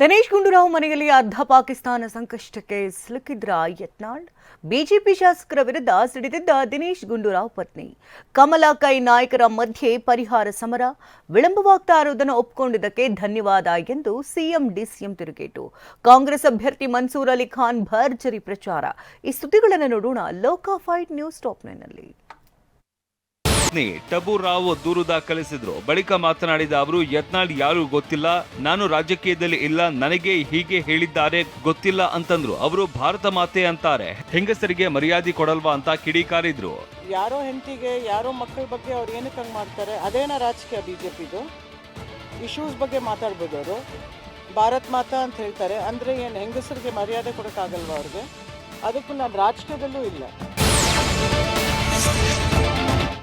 ದಿನೇಶ್ ಗುಂಡೂರಾವ್ ಮನೆಯಲ್ಲಿ ಅರ್ಧ ಪಾಕಿಸ್ತಾನ ಸಂಕಷ್ಟಕ್ಕೆ ಸಿಲುಕಿದ್ರ ಯತ್ನಾಳ್, ಬಿಜೆಪಿ ಶಾಸಕರ ವಿರುದ್ಧ ಸಿಡಿದಿದ್ದ ದಿನೇಶ್ ಗುಂಡೂರಾವ್ ಪತ್ನಿ. ಕಮಲ ಕೈ ನಾಯಕರ ಮಧ್ಯೆ ಪರಿಹಾರ ಸಮರ, ವಿಳಂಬವಾಗ್ತಾ ಇರುವುದನ್ನು ಒಪ್ಪಿಕೊಂಡಿದ್ದಕ್ಕೆ ಧನ್ಯವಾದ ಎಂದು ಸಿಎಂ ಡಿಸಿಎಂ ತಿರುಗೇಟು. ಕಾಂಗ್ರೆಸ್ ಅಭ್ಯರ್ಥಿ ಮನ್ಸೂರ್ ಅಲಿ ಖಾನ್ ಭರ್ಜರಿ ಪ್ರಚಾರ. ಈ ಸುದ್ದಿಗಳನ್ನು ನೋಡೋಣ ಲೋಕಾಫೈಟ್ ನ್ಯೂಸ್ ಟಾಪ್ನಲ್ಲಿ ಪತ್ನಿ ಟಬು ರಾವ್ ದೂರು ದಾಖಲಿಸಿದ್ರು. ಬಳಿಕ ಮಾತನಾಡಿದ ಅವರು, ಯತ್ನಾಳ್ ಯಾರು ಗೊತ್ತಿಲ್ಲ, ನಾನು ರಾಜಕೀಯದಲ್ಲಿ ಇಲ್ಲ, ನನಗೆ ಹೀಗೆ ಹೇಳಿದ್ದಾರೆ, ಗೊತ್ತಿಲ್ಲ ಅಂತಂದ್ರು. ಅವರು ಭಾರತ ಮಾತೆ ಅಂತಾರೆ. ಹೆಂಗಸರಿಗೆ ಮರ್ಯಾದೆ ಕೊಡಲ್ವಾ ಅಂತ ಕಿಡಿಕಾರಿದ್ರು. ಯಾರೋ ಹೆಂಡತಿಗೆ, ಯಾರೋ ಮಕ್ಕಳ ಬಗ್ಗೆ ಅವ್ರು ಏನಕ್ಕೆ ಹಂಗೆ ಮಾಡ್ತಾರೆ? ಅದೇನ ರಾಜಕೀಯ ಬಿ ಜೆ ಪಿದು ಇಶ್ಯೂಸ್ ಬಗ್ಗೆ ಮಾತಾಡ್ಬೋದು ಅವರು. ಭಾರತ್ ಮಾತಾ ಅಂತ ಹೇಳ್ತಾರೆ. ಅಂದರೆ ಏನು, ಹೆಂಗಸರಿಗೆ ಮರ್ಯಾದೆ ಕೊಡೋಕ್ಕಾಗಲ್ವಾ ಅವ್ರಿಗೆ? ಅದಕ್ಕೂ ನಾನು ರಾಜಕೀಯದಲ್ಲೂ ಇಲ್ಲ.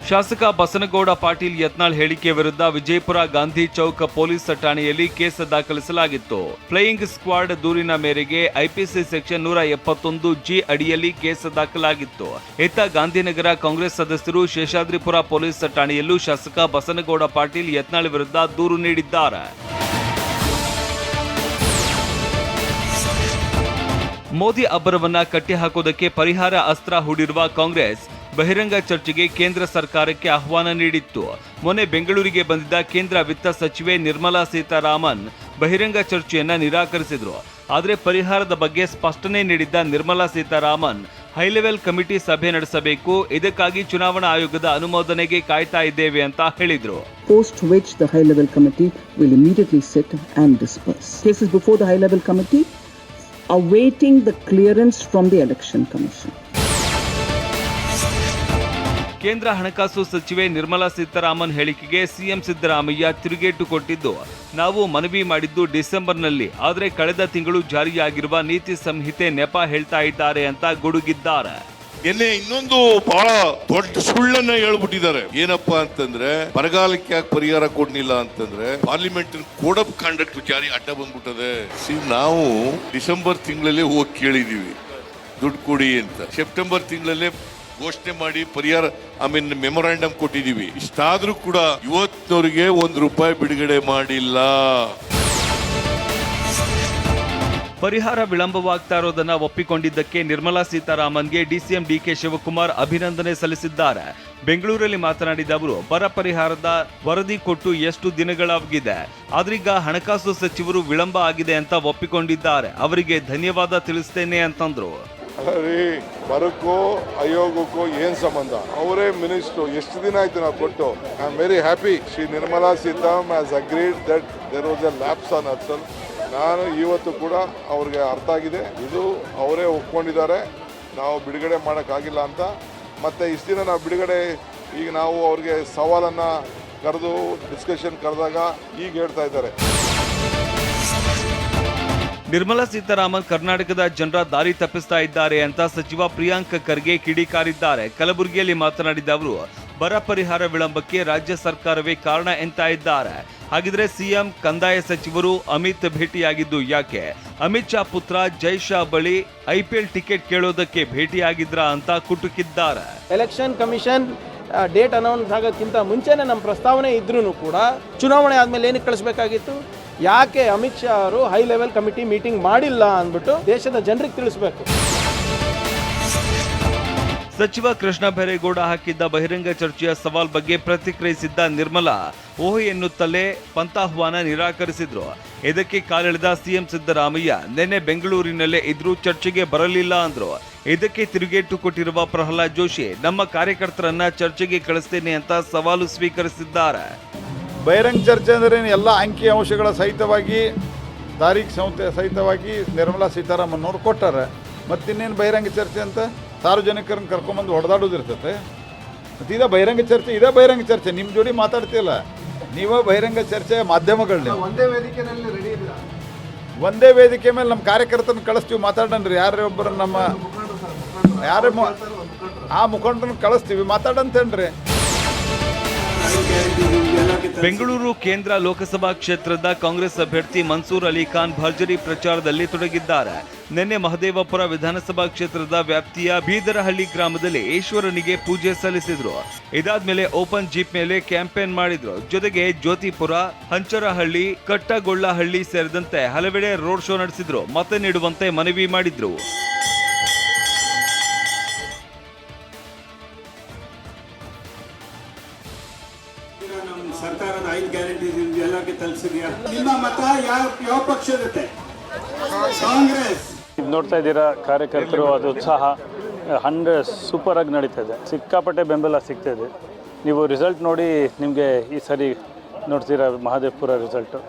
ಶಾಸಕ ಬಸನಗೌಡ ಪಾಟೀಲ್ ಯತ್ನಾಳ್ ಹೇಳಿಕೆ ವಿರುದ್ಧ ವಿಜಯಪುರ ಗಾಂಧಿ ಚೌಕ್ ಪೊಲೀಸ್ ಠಾಣೆಯಲ್ಲಿ ಕೇಸ್ ದಾಖಲಿಸಲಾಗಿತ್ತು. ಫ್ಲೈಯಿಂಗ್ ಸ್ಕ್ವಾಡ್ ದೂರಿನ ಮೇರೆಗೆ ಐಪಿಸಿ ಸೆಕ್ಷನ್ ನೂರ ಎಪ್ಪತ್ತೊಂದು ಜಿ ಅಡಿಯಲ್ಲಿ ಕೇಸ್ ದಾಖಲಾಗಿತ್ತು. ಇತ್ತ ಗಾಂಧಿನಗರ ಕಾಂಗ್ರೆಸ್ ಸದಸ್ಯರು ಶೇಷಾದ್ರಿಪುರ ಪೊಲೀಸ್ ಠಾಣೆಯಲ್ಲೂ ಶಾಸಕ ಬಸನಗೌಡ ಪಾಟೀಲ್ ಯತ್ನಾಳ್ ವಿರುದ್ಧ ದೂರು ನೀಡಿದ್ದಾರೆ. ಮೋದಿ ಅಬ್ಬರವನ್ನ ಕಟ್ಟಿಹಾಕೋದಕ್ಕೆ ಪರಿಹಾರ ಅಸ್ತ್ರ ಹೂಡಿರುವ ಕಾಂಗ್ರೆಸ್. ಬಹಿರಂಗ ಚರ್ಚೆಗೆ ಕೇಂದ್ರ ಸರ್ಕಾರಕ್ಕೆ ಆಹ್ವಾನ ನೀಡಿತ್ತು ಮೊನ್ನೆ ಬೆಂಗಳೂರಿಗೆ ಬಂದಿದ್ದ ಕೇಂದ್ರ ವಿತ್ತ ಸಚಿವೆ ನಿರ್ಮಲಾ ಸೀತಾರಾಮನ್ ಬಹಿರಂಗ ಚರ್ಚೆಯನ್ನ ನಿರಾಕರಿಸಿದ್ರು ಆದರೆ ಪರಿಹಾರದ ಬಗ್ಗೆ ಸ್ಪಷ್ಟನೆ ನೀಡಿದ್ದ ನಿರ್ಮಲಾ ಸೀತಾರಾಮನ್ ಹೈಲೆವೆಲ್ ಕಮಿಟಿ ಸಭೆ ನಡೆಸಬೇಕು, ಇದಕ್ಕಾಗಿ ಚುನಾವಣಾ ಆಯೋಗದ ಅನುಮೋದನೆಗೆ ಕಾಯ್ತಾ ಇದ್ದೇವೆ ಅಂತ ಹೇಳಿದ್ರು post which high high committee will will immediately sit and disperse. Cases before the high level committee awaiting the clearance from the election commission. ಕೇಂದ್ರ ಹಣಕಾಸು ಸಚಿವೆ ನಿರ್ಮಲಾ ಸೀತಾರಾಮನ್ ಹೇಳಿಕೆಗೆ ಸಿಎಂ ಸಿದ್ದರಾಮಯ್ಯ ತಿರುಗೇಟು ಕೊಟ್ಟಿದ್ದು, ನಾವು ಮನವಿ ಮಾಡಿದ್ದು ಡಿಸೆಂಬರ್ನಲ್ಲಿ, ಆದರೆ ಕಳೆದ ತಿಂಗಳು ಜಾರಿಯಾಗಿರುವ ನೀತಿ ಸಂಹಿತೆ ನೆಪ ಹೇಳ್ತಾ ಇದ್ದಾರೆ ಅಂತ ಗುಡುಗಿದ್ದಾರೆ. ನಿನ್ನೆ ಇನ್ನೊಂದು ಬಹಳ ದೊಡ್ಡ ಸುಳ್ಳನ್ನ ಹೇಳ್ಬಿಟ್ಟಿದ್ದಾರೆ. ಏನಪ್ಪಾ ಅಂತಂದ್ರೆ, ಬರಗಾಲಕ್ಕೆ ಯಾಕೆ ಪರಿಹಾರ ಕೊಡ್ಲಿಲ್ಲ ಅಂತಂದ್ರೆ ಪಾರ್ಲಿಮೆಂಟ್ ಕೋಡ್ ಆಫ್ ಕಾಂಡಕ್ಟ್ ಜಾರಿ ಅಡ್ಡ ಬಂದ್ಬಿಟ್ಟದೆ. ನಾವು ಡಿಸೆಂಬರ್ ತಿಂಗಳಲ್ಲೇ ಹೋಗಿ ಕೇಳಿದೀವಿ ದುಡ್ಡು ಕೊಡಿ ಅಂತ. ಸೆಪ್ಟೆಂಬರ್ ತಿಂಗಳಲ್ಲೇ ಘೋಷಣೆ ಮಾಡಿ ಪರಿಹಾರ ಐ ಮೀನ್ ಮೆಮೊರಾಂಡಮ್ ಕೊಟ್ಟಿದೀವಿ ಇಷ್ಟಾದ್ರೂ ಕೂಡ ಇವತ್ತಿನವರಿಗೆ ಒಂದು ರೂಪಾಯಿ ಬಿಡುಗಡೆ ಮಾಡಿಲ್ಲ. ಪರಿಹಾರ ವಿಳಂಬವಾಗ್ತಾ ಇರೋದನ್ನ ಒಪ್ಪಿಕೊಂಡಿದ್ದಕ್ಕೆ ನಿರ್ಮಲಾ ಸೀತಾರಾಮನ್ಗೆ ಡಿಸಿಎಂ ಡಿಕೆ ಶಿವಕುಮಾರ್ ಅಭಿನಂದನೆ ಸಲ್ಲಿಸಿದ್ದಾರೆ. ಬೆಂಗಳೂರಲ್ಲಿ ಮಾತನಾಡಿದ ಅವರು, ಬರ ಪರಿಹಾರದ ವರದಿ ಕೊಟ್ಟು ಎಷ್ಟು ದಿನಗಳಾಗಿದೆ. ಆದ್ರೀಗ ಹಣಕಾಸು ಸಚಿವರು ವಿಳಂಬ ಆಗಿದೆ ಅಂತ ಒಪ್ಪಿಕೊಂಡಿದ್ದಾರೆ. ಅವರಿಗೆ ಧನ್ಯವಾದ ತಿಳಿಸ್ತೇನೆ ಅಂತಂದ್ರು. ರೀ ಬರಕ್ಕೂ ಆಯೋಗಕ್ಕೂ ಏನ್ ಸಂಬಂಧ? ಅವರೇ ಮಿನಿಸ್ಟ್ರು. ಎಷ್ಟು ದಿನ ಆಯ್ತು ನಾವು ಕೊಟ್ಟು? I am very happy Shri Nirmala Sitaram as agreed that there was a lapse on ourselves ನಾನು ಇವತ್ತು ಕೂಡ ಅವ್ರಿಗೆ ಅರ್ಥ ಆಗಿದೆ. ಇದು ಅವರೇ ಒಪ್ಕೊಂಡಿದ್ದಾರೆ. ನಾವು ಬಿಡುಗಡೆ ಮಾಡೋಕ್ಕಾಗಿಲ್ಲ ಅಂತ. ಮತ್ತೆ ಇಷ್ಟು ದಿನ ನಾವು ಬಿಡುಗಡೆ, ಈಗ ನಾವು ಅವ್ರಿಗೆ ಸವಾಲನ್ನು ಕರೆದು ಡಿಸ್ಕಷನ್ ಕರೆದಾಗ ಈಗ ಹೇಳ್ತಾ ಇದ್ದಾರೆ. ನಿರ್ಮಲಾ ಸೀತಾರಾಮನ್ ಕರ್ನಾಟಕದ ಜನರ ದಾರಿ ತಪ್ಪಿಸ್ತಾ ಇದ್ದಾರೆ ಅಂತ ಸಚಿವ ಪ್ರಿಯಾಂಕ್ ಖರ್ಗೆ ಕಿಡಿಕಾರಿದ್ದಾರೆ ಕಲಬುರಗಿಯಲ್ಲಿ ಮಾತನಾಡಿದ ಅವರು, ಬರ ಪರಿಹಾರ ವಿಳಂಬಕ್ಕೆ ರಾಜ್ಯ ಸರ್ಕಾರವೇ ಕಾರಣ ಎಂತ ಇದ್ದಾರೆ. ಹಾಗಿದ್ರೆ ಸಿಎಂ ಕಂದಾಯ ಸಚಿವರು ಅಮಿತ್ ಭೇಟಿಯಾಗಿದ್ದು ಯಾಕೆ? ಅಮಿತ್ ಶಾ ಪುತ್ರ ಜೈ ಶಾ ಬಳಿ ಐಪಿಎಲ್ ಟಿಕೆಟ್ ಕೇಳೋದಕ್ಕೆ ಭೇಟಿಯಾಗಿದ್ರ ಅಂತ ಕುಟುಕಿದ್ದಾರೆ. ಎಲೆಕ್ಷನ್ ಕಮಿಷನ್ ಡೇಟ್ ಅನೌನ್ಸ್ ಆಗೋಕ್ಕಿಂತ ಮುಂಚೆನೇ ನಮ್ಮ ಪ್ರಸ್ತಾವನೆ ಇದ್ರೂ ಕೂಡ ಚುನಾವಣೆ ಆದಮೇಲೆ ಏನಕ್ಕೆ ಕಳಿಸ್ಬೇಕಾಗಿತ್ತು? ಯಾಕೆ ಅಮಿತ್ ಶಾ ಅವರು ಹೈ ಲೆವೆಲ್ ಕಮಿಟಿ ಮೀಟಿಂಗ್ ಮಾಡಿಲ್ಲ ಅಂದ್ಬಿಟ್ಟು ದೇಶದ ಜನರಿಗೆ ತಿಳಿಸಬೇಕು? ಸಚಿವ ಕೃಷ್ಣ ಬೈರೇಗೌಡ ಹಾಕಿದ್ದ ಬಹಿರಂಗ ಚರ್ಚೆಯ ಸವಾಲ್ ಬಗ್ಗೆ ಪ್ರತಿಕ್ರಿಯಿಸಿದ್ದ ನಿರ್ಮಲಾ, ಓಹ್ ಎನ್ನುತ್ತಲೇ ಪಂಥಾಹ್ವಾನ ನಿರಾಕರಿಸಿದ್ರು. ಇದಕ್ಕೆ ಕಾಲೆಳೆದ ಸಿಎಂ ಸಿದ್ದರಾಮಯ್ಯ, ನಿನ್ನೆ ಬೆಂಗಳೂರಿನಲ್ಲೇ ಇದ್ರೂ ಚರ್ಚೆಗೆ ಬರಲಿಲ್ಲ ಅಂದ್ರು. ಇದಕ್ಕೆ ತಿರುಗೇಟು ಕೊಟ್ಟಿರುವ ಪ್ರಹ್ಲಾದ್ ಜೋಶಿ, ನಮ್ಮ ಕಾರ್ಯಕರ್ತರನ್ನ ಚರ್ಚೆಗೆ ಕಳಿಸ್ತೇನೆ ಅಂತ ಸವಾಲು ಸ್ವೀಕರಿಸಿದ್ದಾರೆ. ಬಹಿರಂಗ ಚರ್ಚೆ ಅಂದರೆ ಎಲ್ಲ ಅಂಕಿ ಅಂಶಗಳ ಸಹಿತವಾಗಿ ತಾರೀಖ್ ಸಂಸ್ಥೆ ಸಹಿತವಾಗಿ ನಿರ್ಮಲಾ ಸೀತಾರಾಮನ್ ಅವರು ಕೊಟ್ಟಾರೆ. ಮತ್ತಿನ್ನೇನು ಬಹಿರಂಗ ಚರ್ಚೆ ಅಂತ? ಸಾರ್ವಜನಿಕರನ್ನ ಕರ್ಕೊಂಬಂದು ಹೊಡೆದಾಡೋದಿರ್ತತೆ. ಮತ್ತು ಇದೇ ಬಹಿರಂಗ ಚರ್ಚೆ ಇದೇ ಬಹಿರಂಗ ಚರ್ಚೆ. ನಿಮ್ಮ ಜೋಡಿ ಮಾತಾಡ್ತಿಲ್ಲ ನೀವೇ ಬಹಿರಂಗ ಚರ್ಚೆ ಮಾಧ್ಯಮಗಳನ್ನ ಒಂದೇ ವೇದಿಕೆಯಲ್ಲಿ ರೆಡಿ ಒಂದೇ ವೇದಿಕೆ ಮೇಲೆ ನಮ್ಮ ಕಾರ್ಯಕರ್ತನ ಕಳಿಸ್ತೀವಿ ಮಾತಾಡನ್ರಿ. ಯಾರೇ ಒಬ್ಬರು ನಮ್ಮ ಯಾರೇ ಆ ಮುಖಂಡರನ್ನ ಕಳಿಸ್ತೀವಿ ಮಾತಾಡಂತೇನ್ರಿ. ಬೆಂಗಳೂರು ಕೇಂದ್ರ ಲೋಕಸಭಾ ಕ್ಷೇತ್ರದ ಕಾಂಗ್ರೆಸ್ ಅಭ್ಯರ್ಥಿ ಮನ್ಸೂರ್ ಅಲಿ ಖಾನ್ ಭರ್ಜರಿ ಪ್ರಚಾರದಲ್ಲಿ ತೊಡಗಿದ್ದಾರೆ. ನಿನ್ನೆ ಮಹದೇವಪುರ ವಿಧಾನಸಭಾ ಕ್ಷೇತ್ರದ ವ್ಯಾಪ್ತಿಯ ಬೀದರಹಳ್ಳಿ ಗ್ರಾಮದಲ್ಲಿ ಈಶ್ವರನಿಗೆ ಪೂಜೆ ಸಲ್ಲಿಸಿದ್ರು. ಇದಾದ್ಮೇಲೆ ಓಪನ್ ಜೀಪ್ ಮೇಲೆ ಕ್ಯಾಂಪೇನ್ ಮಾಡಿದ್ರು. ಜೊತೆಗೆ ಜ್ಯೋತಿಪುರ, ಹಂಚರಹಳ್ಳಿ, ಕಟ್ಟಗೊಳ್ಳಹಳ್ಳಿ ಸೇರಿದಂತೆ ಹಲವೆಡೆ ರೋಡ್ ಶೋ ನಡೆಸಿದ್ರು. ಮತ ನೀಡುವಂತೆ ಮನವಿ ಮಾಡಿದ್ರು. ನಮ್ಮ ಸರ್ಕಾರದ ಐದು ಗ್ಯಾರಂಟಿ ಎಲ್ಲರಿಗೆ ತಲುಪಿಸಿದ್ಯಾ ನಿಮ್ಮ ಮತ ಯಾವ ಯಾವ ಪಕ್ಷದತ್ತೆ ಕಾಂಗ್ರೆಸ್. ನೋಡ್ತಾ ಇದ್ದೀರಾ ಕಾರ್ಯಕರ್ತರು, ಅದು ಉತ್ಸಾಹ ಹಂಡ್ರೆಡ್ ಸೂಪರಾಗಿ ನಡೀತಾ ಇದೆ. ಸಿಕ್ಕಾಪಟ್ಟೆ ಬೆಂಬಲ ಸಿಗ್ತಾ ಇದೆ. ನೀವು ರಿಸಲ್ಟ್ ನೋಡಿ ನಿಮಗೆ ಈ ಸರಿ ನೋಡ್ತೀರಾ ಮಹದೇವ್ಪುರ ರಿಸಲ್ಟು